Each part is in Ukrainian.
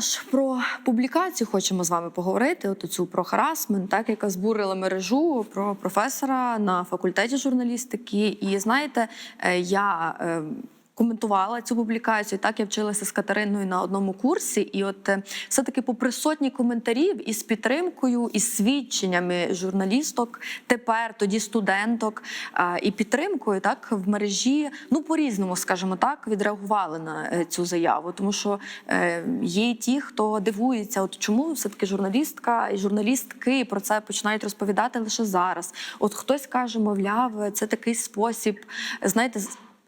що ж, про публікацію хочемо з вами поговорити. От цю про харасмент, так яка збурила мережу про професора на факультеті журналістики. І знаєте, е, я. Коментувала цю публікацію. Так я вчилася з Катериною на одному курсі, і от е, все-таки, попри сотні коментарів із підтримкою, із свідченнями журналісток, тепер тоді студенток і підтримкою, так в мережі, ну по-різному, скажімо так, відреагували на е, цю заяву. Тому що е, є ті, хто дивується, от чому все-таки журналістка і журналістки про це починають розповідати лише зараз. От хтось каже, мовляв, це такий спосіб, знаєте,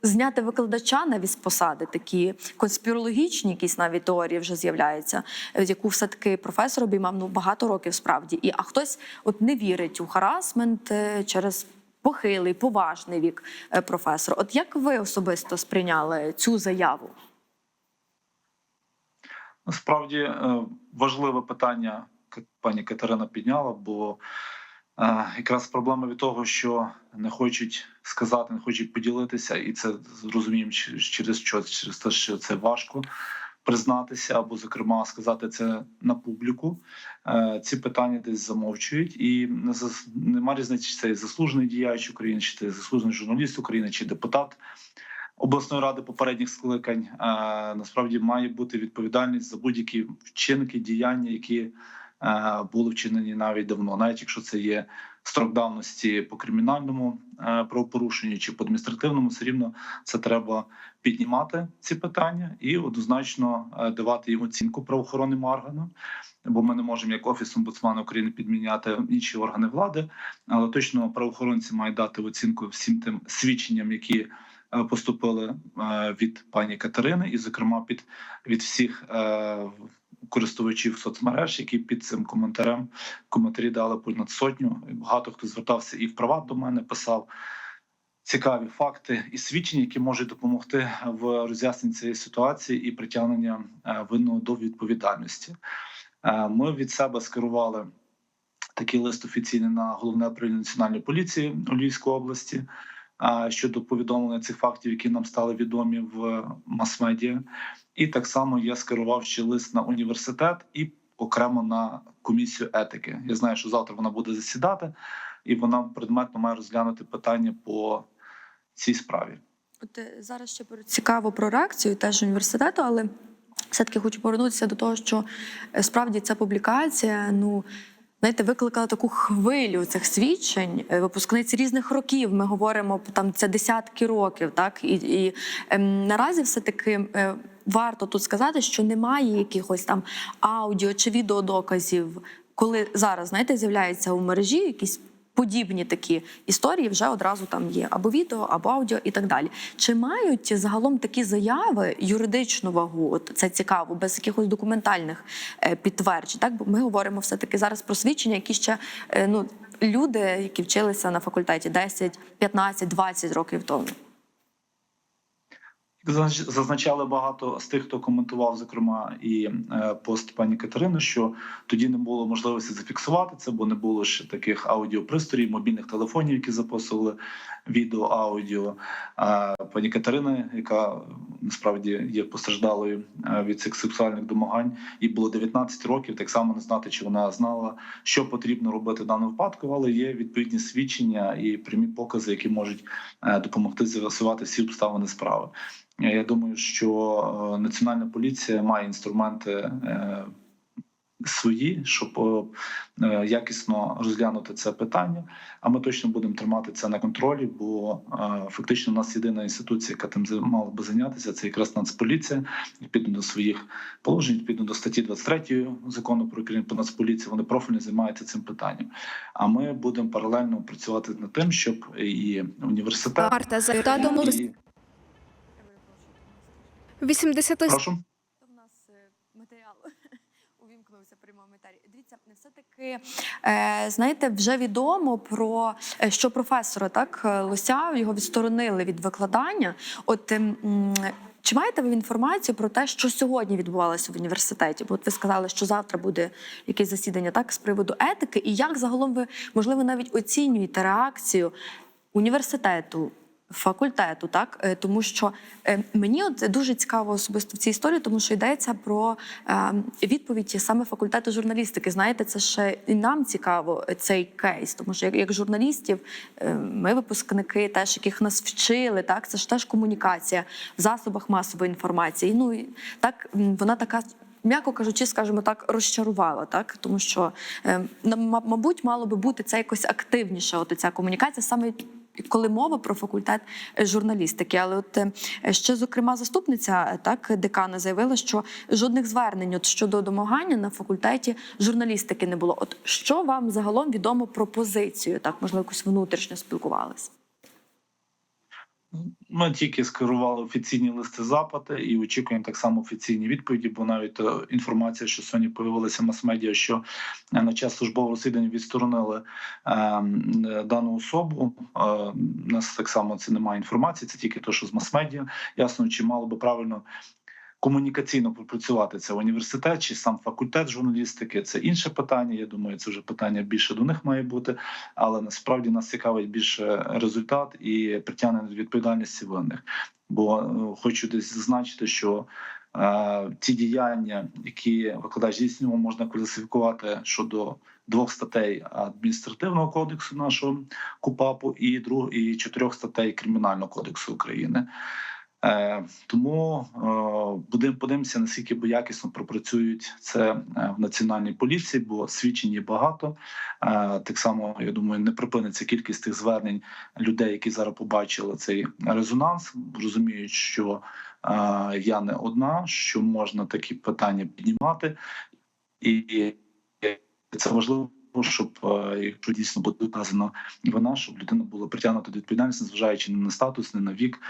Зняти викладача навіть з посади, такі конспірологічні, якісь навіть теорії вже з'являються, е, яку все таки професор обіймав ну багато років справді. І а хтось от не вірить у харасмент е, через похилий, поважний вік е, професора. От як ви особисто сприйняли цю заяву? Насправді важливе питання пані Катерина підняла, бо якраз проблема від того, що не хочуть сказати, не хочуть поділитися, і це зрозуміємо через що через те, що це важко признатися, або, зокрема, сказати це на публіку. Е, Ці питання десь замовчують, і не нема різниці, чи це заслужений діяч України, чи це заслужений журналіст України, чи депутат обласної ради попередніх скликань. Е, Насправді має бути відповідальність за будь-які вчинки, діяння, які були вчинені навіть давно, навіть якщо це є строк давності по кримінальному е, правопорушенню чи по адміністративному, все рівно це треба піднімати ці питання і однозначно е, давати їм оцінку правоохоронним органам. Бо ми не можемо як офіс омбудсмана України підміняти інші органи влади, але точно правоохоронці мають дати оцінку всім тим свідченням, які е, поступили е, від пані Катерини, і, зокрема, під від всіх е, користувачів соцмереж, які під цим коментарем коментарі дали понад сотню. Багато хто звертався і в приват до мене писав. Цікаві факти і свідчення, які можуть допомогти в роз'ясненні цієї ситуації і притягнення е, винного до відповідальності. Е, Ми від себе скерували такий лист офіційний на головне управління національної поліції у Львівській області щодо повідомлення цих фактів, які нам стали відомі в мас-медіа. І так само я скерував ще лист на університет і окремо на комісію етики. Я знаю, що завтра вона буде засідати, і вона предметно має розглянути питання по цій справі. От е, зараз ще цікаво про реакцію теж університету, але все-таки хочу повернутися до того, що е, справді ця публікація, ну. Знаєте, викликала таку хвилю цих свідчень. випускниць різних років. Ми говоримо там це десятки років. Так і, і ем, наразі все таки е, варто тут сказати, що немає якихось там аудіо чи відеодоказів, коли зараз знаєте з'являються у мережі якісь подібні такі історії вже одразу там є або відео, або аудіо і так далі. Чи мають загалом такі заяви юридичну вагу? От це цікаво, без якихось документальних е, підтверджень. Так, бо ми говоримо все таки зараз про свідчення, які ще е, ну люди, які вчилися на факультеті 10, 15, 20 років тому. Як Зазначали багато з тих, хто коментував, зокрема, і е, пост пані Катерини, що тоді не було можливості зафіксувати це, бо не було ще таких аудіопристроїв, мобільних телефонів, які записували відео, аудіо. Пані Катерина, яка насправді є постраждалою е, від цих сексуальних домагань, їй було 19 років. Так само не знати, чи вона знала, що потрібно робити в даному випадку, але є відповідні свідчення і прямі покази, які можуть е, допомогти з'ясувати всі обставини справи. Е, Я думаю, що е, національна поліція має інструменти е, свої, щоб якісно розглянути це питання. А ми точно будемо тримати це на контролі, бо фактично у нас єдина інституція, яка тим мала би зайнятися, це якраз Нацполіція. Відповідно до своїх положень, відповідно до статті 23 закону про Україну про Нацполіцію, вони профільно займаються цим питанням. А ми будемо паралельно працювати над тим, щоб і університет Марта за. 80 прошу. У нас е, матеріал увімкнувся прямому етері. Дивіться, все таки е, знаєте, вже відомо про е, що професора так Лося його відсторонили від викладання. От ем, чи маєте ви інформацію про те, що сьогодні відбувалося в університеті? Бо от ви сказали, що завтра буде якесь засідання так з приводу етики, і як загалом ви можливо навіть оцінюєте реакцію університету, факультету, так Е, тому що е, мені от дуже цікаво особисто в цій історії, тому що йдеться про е, відповідь саме факультету журналістики. Знаєте, це ще і нам цікаво цей кейс, тому що як, журналістів, ми випускники, теж яких нас вчили, так це ж теж комунікація в засобах масової інформації. Ну і так вона така. М'яко кажучи, скажімо так, розчарувала, так тому що мабуть, мало би бути це якось активніше. От ця комунікація саме коли мова про факультет е, журналістики. Але от е, ще зокрема заступниця е, так декана заявила, що жодних звернень от щодо домагання на факультеті журналістики не було. От що вам загалом відомо про позицію? Так можливо, якось внутрішньо спілкувалися? Ми тільки скерували офіційні листи запити і очікуємо так само офіційні відповіді, бо навіть е, інформація, що сьогодні появилася мас-медіа, що е, на час службового розслідування відсторонили е, е, дану особу. Е, у нас так само це немає інформації, це тільки те, що з мас-медіа. Ясно, чи мало би правильно. Комунікаційно пропрацювати це університет чи сам факультет журналістики це інше питання. Я думаю, це вже питання більше до них має бути. Але насправді нас цікавить більше результат і притягнення до відповідальності винних. Бо е, хочу десь зазначити, що е, ті діяння, які викладач здійснював, можна класифікувати щодо двох статей адміністративного кодексу нашого КУПАПу і друг і чотирьох статей Кримінального кодексу України. Е, тому е, будемо подивимося, наскільки бо якісно пропрацюють це е, в національній поліції, бо свідчень є багато. Так само я думаю, не припиниться кількість тих звернень людей, які зараз побачили цей резонанс, розуміють, що я не одна, що можна такі питання піднімати, і це важливо. Щоб е, якщо дійсно буде доказано вина, щоб людина була притягнута до відповідальності, незважаючи не на статус, не на вік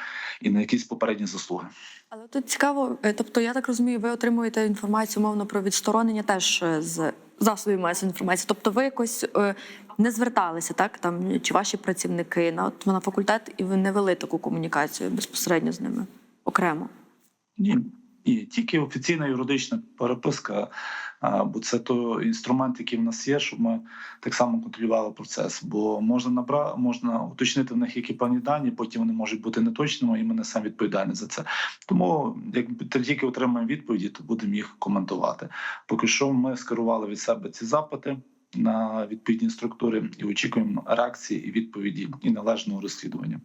і на якісь попередні заслуги. Але тут цікаво, е, тобто я так розумію, ви отримуєте інформацію мовно про відсторонення теж е, з засобів масової інформації. Тобто ви якось не зверталися, так там чи ваші працівники на от на факультет, і ви не вели таку комунікацію безпосередньо з ними окремо. Ні, ні, тільки офіційна юридична переписка, бо це той інструмент, який в нас є, щоб ми так само контролювали процес. Бо можна набра... можна уточнити в них які певні дані, потім вони можуть бути неточними, і ми несемо відповідальність за це. Тому як тільки отримаємо відповіді, то будемо їх коментувати. Поки що ми скерували від себе ці запити. На відповідні структури і очікуємо реакції і відповіді і належного розслідування.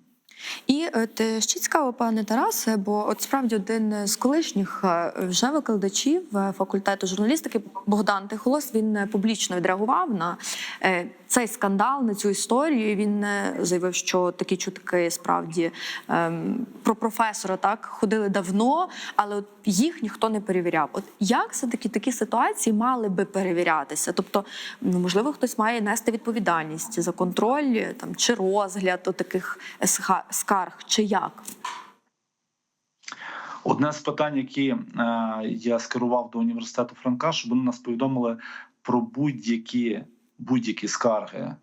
І от е, ще цікаво, пане Тарасе, бо от справді один з колишніх е, вже викладачів е, факультету журналістики Богдан Тихолос він публічно відреагував на цей скандал, на цю історію. Він заявив, що такі чутки справді ем, про професора так ходили давно, але от їх ніхто не перевіряв. От як все таки такі ситуації мали би перевірятися? Тобто, ну можливо, хтось має нести відповідальність за контроль там чи розгляд таких сха- скарг, чи як? Одне з питань, які е, я скерував до університету Франка, щоб вони нас повідомили про будь-які будь-які скарги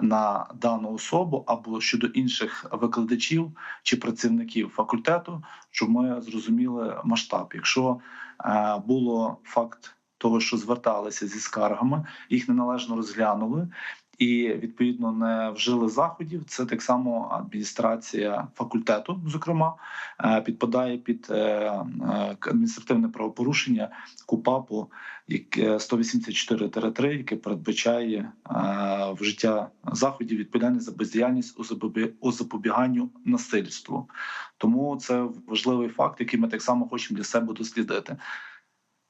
на дану особу або щодо інших викладачів чи працівників факультету, щоб ми зрозуміли масштаб. Якщо е, було факт того, що зверталися зі скаргами, їх неналежно розглянули. І відповідно не вжили заходів. Це так само адміністрація факультету, зокрема, е, підпадає під е, е, адміністративне правопорушення КУПАПу яке 184-3, яке передбачає вжиття заходів відповідальність за бездіяльність у запобіганню насильству. Тому це важливий факт, який ми так само хочемо для себе дослідити.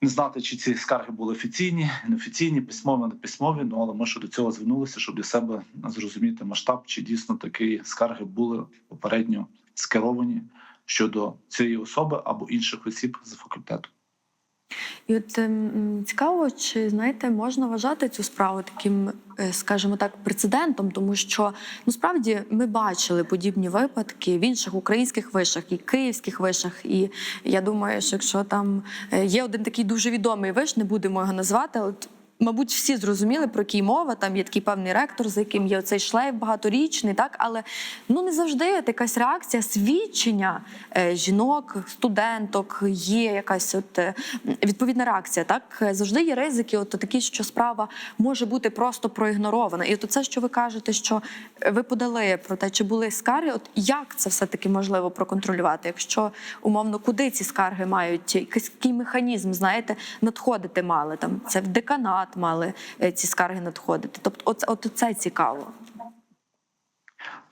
Не знати, чи ці скарги були офіційні, неофіційні, письмові, не письмові. Ну але ми щодо цього звернулися, щоб для себе зрозуміти масштаб, чи дійсно такі скарги були попередньо скеровані щодо цієї особи або інших осіб з факультету. І от ем, цікаво, чи знаєте, можна вважати цю справу таким, е, скажімо так, прецедентом, тому що ну справді ми бачили подібні випадки в інших українських вишах і київських вишах. І я думаю, що якщо там е, є один такий дуже відомий виш, не будемо його назвати, от Мабуть, всі зрозуміли, про який мова. Там є такий певний ректор, за яким є оцей шлейф багаторічний, так але ну не завжди от якась реакція, свідчення е, жінок, студенток, є якась от е, відповідна реакція. Так Е, завжди є ризики, от такі, що справа може бути просто проігнорована. І от це, що ви кажете, що ви подали про те, чи були скарги, от як це все таки можливо проконтролювати, якщо умовно куди ці скарги мають якийсь який механізм, знаєте, надходити мали там. Це в деканат мали е, ці скарги надходити. Тобто, от, от це цікаво.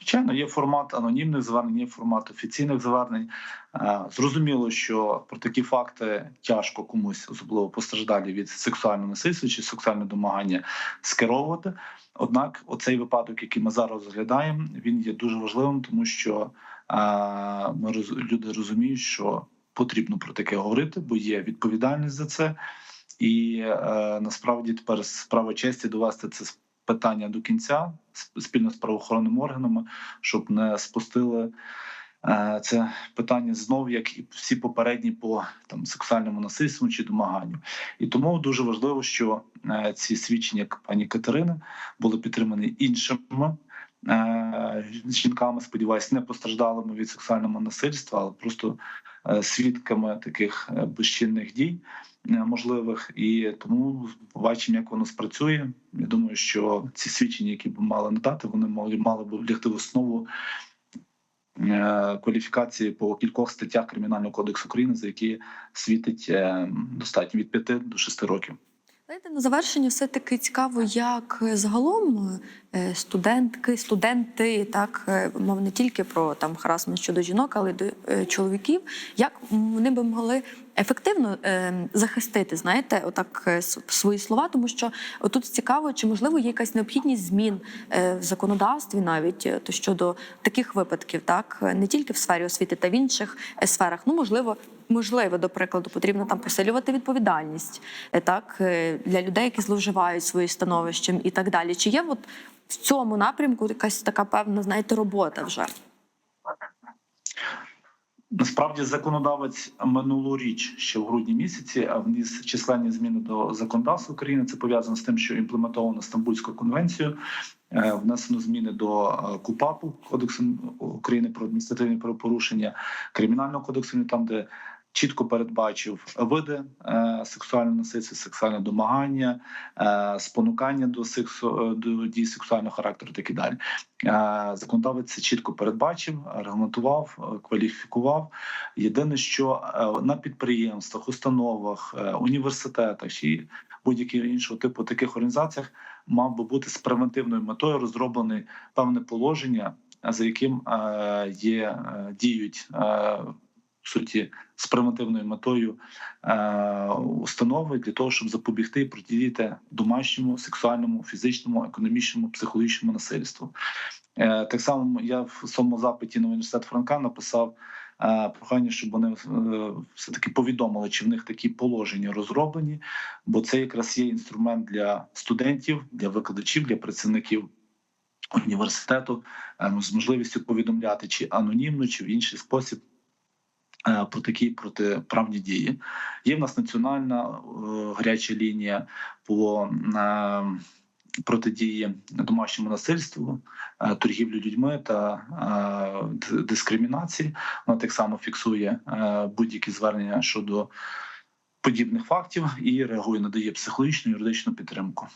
Звичайно, є формат анонімних звернень, є формат офіційних звернень. Е, Зрозуміло, що про такі факти тяжко комусь, особливо постраждалі від сексуального насильства чи сексуального домагання, скеровувати. Однак, оцей випадок, який ми зараз розглядаємо, він є дуже важливим, тому що е, ми люди розуміють, що потрібно про таке говорити, бо є відповідальність за це. І е, насправді тепер справа честі довести це питання до кінця спільно з правоохоронними органами, щоб не спустили е, це питання знов, як і всі попередні по там сексуальному насильству чи домаганню. І тому дуже важливо, що е, ці свідчення як пані Катерини були підтримані іншими. Жінками, сподіваюсь, не постраждалими від сексуального насильства, але просто свідками таких е, безчинних дій е, можливих, і тому побачимо, як воно спрацює. Я думаю, що ці свідчення, які б мали надати, вони мали б лягти в основу е, кваліфікації по кількох статтях кримінального кодексу України, за які світить е, достатньо від 5 до 6 років. Знаєте, на завершення все таки цікаво, як е, загалом е, студентки, студенти, так е, мов не тільки про там харасмент щодо жінок, але й до чоловіків, як вони би могли ефективно е, захистити, знаєте, отак е, свої слова, тому що тут цікаво, чи можливо є якась необхідність змін е, в законодавстві, навіть то щодо таких випадків, так не тільки в сфері освіти та в інших сферах. Ну можливо, можливо, до прикладу, потрібно там посилювати відповідальність так для людей, які зловживають своїм становищем і так далі. Чи є от в цьому напрямку якась така певна, знаєте, робота вже? Насправді законодавець минулоріч ще в грудні місяці а вніс численні зміни до законодавства України. Це пов'язано з тим, що імплементовано Стамбульську конвенцію. Е, Внесено зміни до е, КУПАПу Кодексу України про адміністративні правопорушення, кримінального кодексу, там де чітко передбачив види е, сексуального насильства, сексуальне домагання, е, спонукання до сексу е, до дій сексуального характеру, так і далі. Законодавець це чітко передбачив, регламентував, кваліфікував. Єдине, що на підприємствах, установах, університетах чи будь-яких іншого типу таких організаціях мав би бути з превентивною метою розроблене певне положення, за яким є діють. В суті, з превентивною метою е, установи для того, щоб запобігти і протидіяти домашньому, сексуальному, фізичному, економічному, психологічному насильству. Е, так само я в своєму запиті на університет Франка написав е, прохання, щоб вони е, все таки повідомили, чи в них такі положення розроблені, бо це якраз є інструмент для студентів, для викладачів, для працівників. Університету е, з можливістю повідомляти чи анонімно, чи в інший спосіб про такі протиправні дії. Є в нас національна е, гаряча лінія по е, протидії домашньому насильству, е, торгівлі людьми та е, дискримінації. Вона так само фіксує е, будь-які звернення щодо подібних фактів і реагує, надає психологічну і юридичну підтримку.